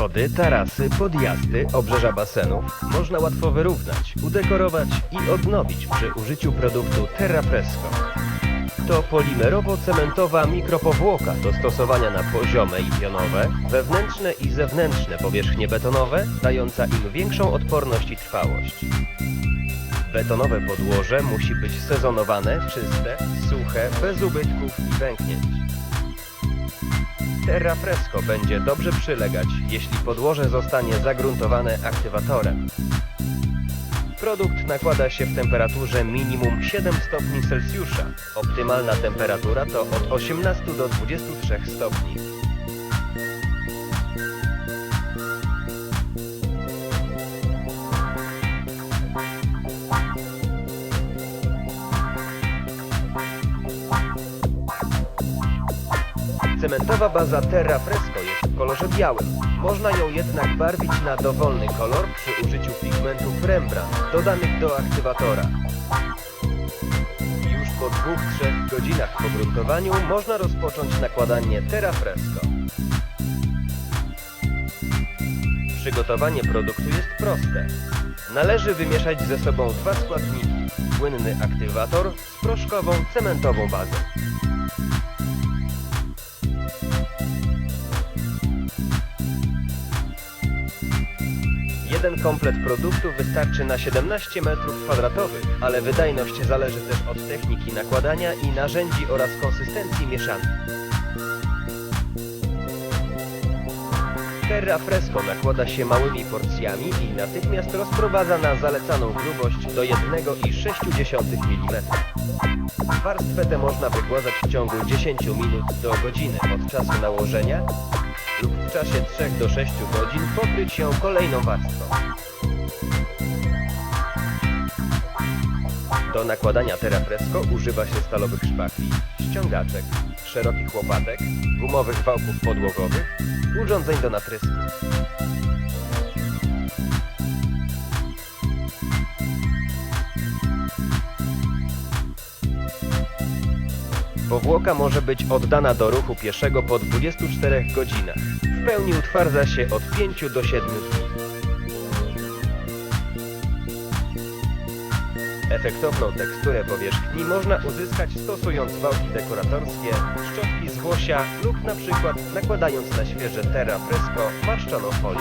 Schody, tarasy, podjazdy, obrzeża basenów można łatwo wyrównać, udekorować i odnowić przy użyciu produktu Terra Fresco. To polimerowo-cementowa mikropowłoka do stosowania na poziome i pionowe, wewnętrzne i zewnętrzne powierzchnie betonowe, dająca im większą odporność i trwałość. Betonowe podłoże musi być sezonowane, czyste, suche, bez ubytków i pęknięć. Terra Fresco będzie dobrze przylegać, jeśli podłoże zostanie zagruntowane aktywatorem. Produkt nakłada się w temperaturze minimum 7 stopni Celsjusza. Optymalna temperatura to od 18 do 23 stopni. Cementowa baza Terra Fresco jest w kolorze białym. Można ją jednak barwić na dowolny kolor przy użyciu pigmentów Rembrandt dodanych do aktywatora. Już po 2-3 godzinach po gruntowaniu można rozpocząć nakładanie Terra Fresco. Przygotowanie produktu jest proste. Należy wymieszać ze sobą dwa składniki. Płynny aktywator z proszkową cementową bazą. Jeden komplet produktu wystarczy na 17 m2, ale wydajność zależy też od techniki nakładania i narzędzi oraz konsystencji mieszanki. Terra Fresco nakłada się małymi porcjami i natychmiast rozprowadza na zalecaną grubość do 1,6 mm. Warstwę tę można wygładzać w ciągu 10 minut do godziny od czasu nałożenia lub w czasie 3 do 6 godzin pokryć ją kolejną warstwą. Do nakładania Terra Fresco używa się stalowych szpachli, ściągaczek, szerokich łopatek, gumowych wałków podłogowych, urządzeń do natrysku. Powłoka może być oddana do ruchu pieszego po 24 godzinach. W pełni utwardza się od 5 do 7 dni. Efektowną teksturę powierzchni można uzyskać stosując wałki dekoratorskie, szczotki z włosia lub na przykład nakładając na świeże Terra Fresco marszczoną folię.